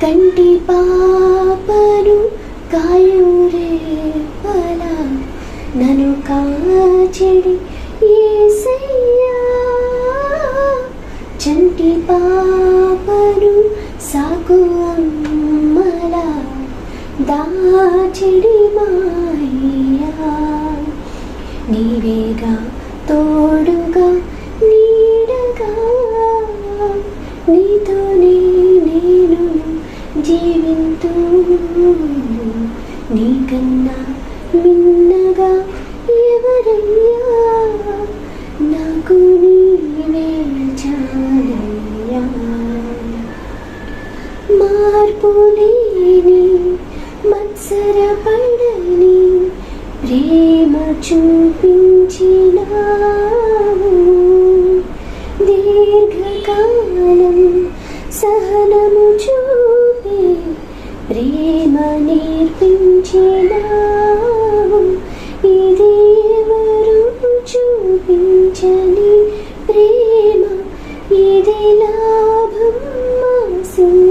కంటి పాపను కాయురే పల నన్ను కాచెడి ఏసయ్యా. చంటి పాపను సాకు అమ్మల దాచెడి మాయ్యా నీవేగా తోడుగా నీడగా నీతోనే జీవింతూ నీకన్నా మిన్నగా ఎవరయ్యా? నాకు నీవే చాలయ్యా. మార్పు లేని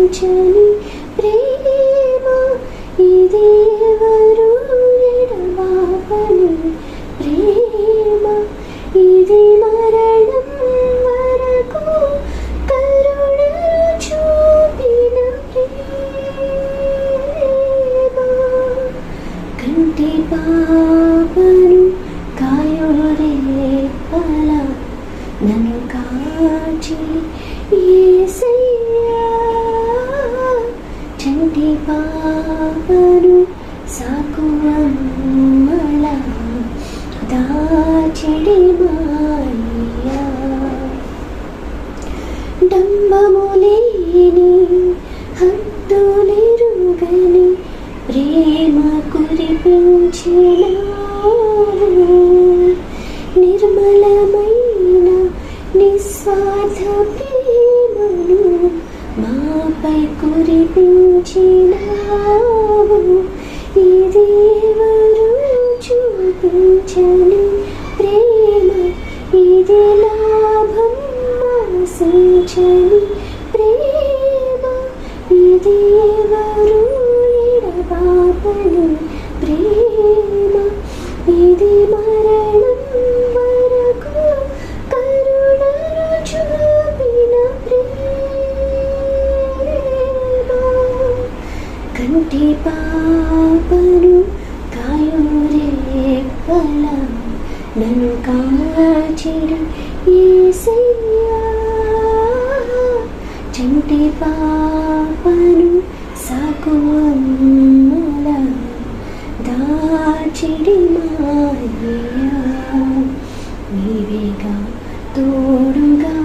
ఆశించని ప్రేమ ఇదేవరు ఎవరు ఎడబాపని ప్రేమ ఇది మరణం వరకు కరుణ చూపిన ప్రేమ. కంటి పాపను కాయోరే పల నన్ను కాచి ఏసయ్యా నిస్వార్థ ప్రేమను మాపై కురిపించినావు. ఇది ఎవరు చూపించని కంటి పాపను కాయురే పల నన్ను కాచిడి ఏసయ్యా చంటి పాపను సాకు దాచిడి మాయా. నీవేగా తోడుగా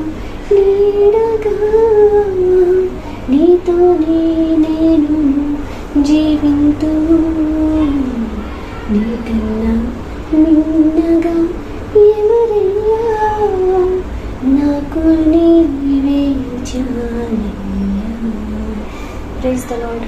నీడగా నీతో నీ జీవింతూ నీకన్నా నిన్నగా ఎవరయ్యా? నాకు నీవే చాలయ్యా. Praise the lord